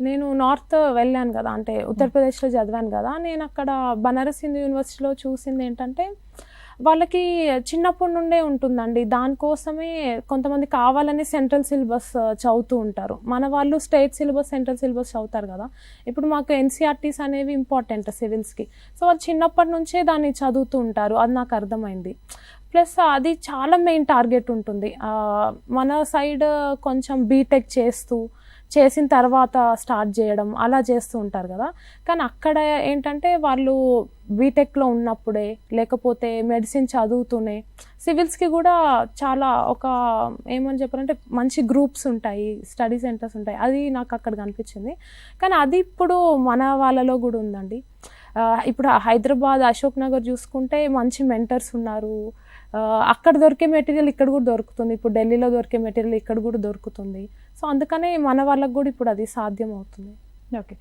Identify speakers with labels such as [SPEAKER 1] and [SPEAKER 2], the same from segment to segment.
[SPEAKER 1] నేను నార్త్ వెళ్ళాను కదా అంటే ఉత్తరప్రదేశ్లో చదివాను కదా నేను అక్కడ బనారస్ హిందూ యూనివర్సిటీలో చూసింది ఏంటంటే వాళ్ళకి చిన్నప్పటి నుండే ఉంటుందండి. దానికోసమే కొంతమంది కావాలని సెంట్రల్ సిలబస్ చదువుతూ ఉంటారు. మన వాళ్ళు స్టేట్ సిలబస్ సెంట్రల్ సిలబస్ చదువుతారు కదా. ఇప్పుడు మాకు ఎన్సీఆర్టీస్ అనేవి ఇంపార్టెంట్ సివిల్స్కి. సో వాళ్ళు చిన్నప్పటి నుంచే దాన్ని చదువుతూ ఉంటారు. అది నాకు అర్థమైంది. ప్లస్ అది చాలా మెయిన్ టార్గెట్ ఉంటుంది. మన సైడ్ కొంచెం బీటెక్ చేస్తూ చేసిన తర్వాత స్టార్ట్ చేయడం అలా చేస్తూ ఉంటారు కదా. కానీ అక్కడ ఏంటంటే వాళ్ళు బీటెక్లో ఉన్నప్పుడే లేకపోతే మెడిసిన్ చదువుతూనే సివిల్స్కి కూడా చాలా ఒక ఏమని చెప్పారంటే మంచి గ్రూప్స్ ఉంటాయి స్టడీ సెంటర్స్ ఉంటాయి. అది నాకు అక్కడ కనిపించింది. కానీ అది ఇప్పుడు మన వాళ్ళలో కూడా ఉందండి. ఇప్పుడు హైదరాబాద్ అశోక్ నగర్ చూసుకుంటే మంచి మెంటర్స్ ఉన్నారు. అక్కడ దొరికే మెటీరియల్ ఇక్కడ కూడా దొరుకుతుంది. ఇప్పుడు ఢిల్లీలో దొరికే మెటీరియల్ ఇక్కడ కూడా దొరుకుతుంది. సో అందుకనే మన వాళ్ళకి కూడా ఇప్పుడు అది సాధ్యం అవుతుంది
[SPEAKER 2] ఓకే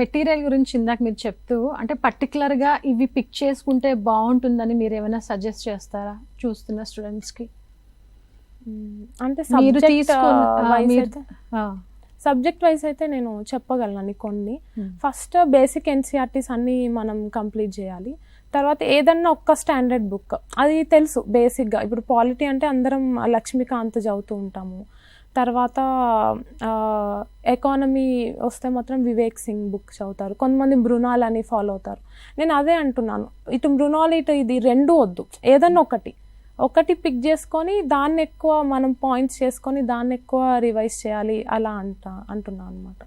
[SPEAKER 2] మెటీరియల్ గురించి ఇందాక మీరు చెప్తూ అంటే పర్టికులర్గా ఇవి పిక్ చేసుకుంటే బాగుంటుందని మీరు ఏమైనా సజెస్ట్ చేస్తారా చూస్తున్న స్టూడెంట్స్కి.
[SPEAKER 1] అంటే
[SPEAKER 2] మీరు
[SPEAKER 1] సబ్జెక్ట్
[SPEAKER 2] తీసుకున్న
[SPEAKER 1] సబ్జెక్ట్ వైజ్ అయితే నేను చెప్పగలను కొన్ని. ఫస్ట్ బేసిక్ ఎన్సీఆర్టీస్ అన్నీ మనం కంప్లీట్ చేయాలి. తర్వాత ఏదన్నా ఒక్క స్టాండర్డ్ బుక్ అది తెలుసు బేసిక్గా ఇప్పుడు పాలిటీ అంటే అందరం లక్ష్మీకాంత్ చదువుతూ ఉంటాము. తర్వాత ఎకానమీ వస్తే మాత్రం వివేక్ సింగ్ బుక్ చదువుతారు. కొంతమంది మృణాల్ అని ఫాలో అవుతారు. నేను అదే అంటున్నాను. ఇటు మృణాల్ ఇటు ఇది రెండు వద్దు. ఏదన్నా ఒకటి. ఒకటి పిక్ చేసుకొని దాన్ని ఎక్కువ మనం పాయింట్స్ చేసుకొని దాన్ని ఎక్కువ రివైజ్ చేయాలి అలా అంట అంటున్నాను అనమాట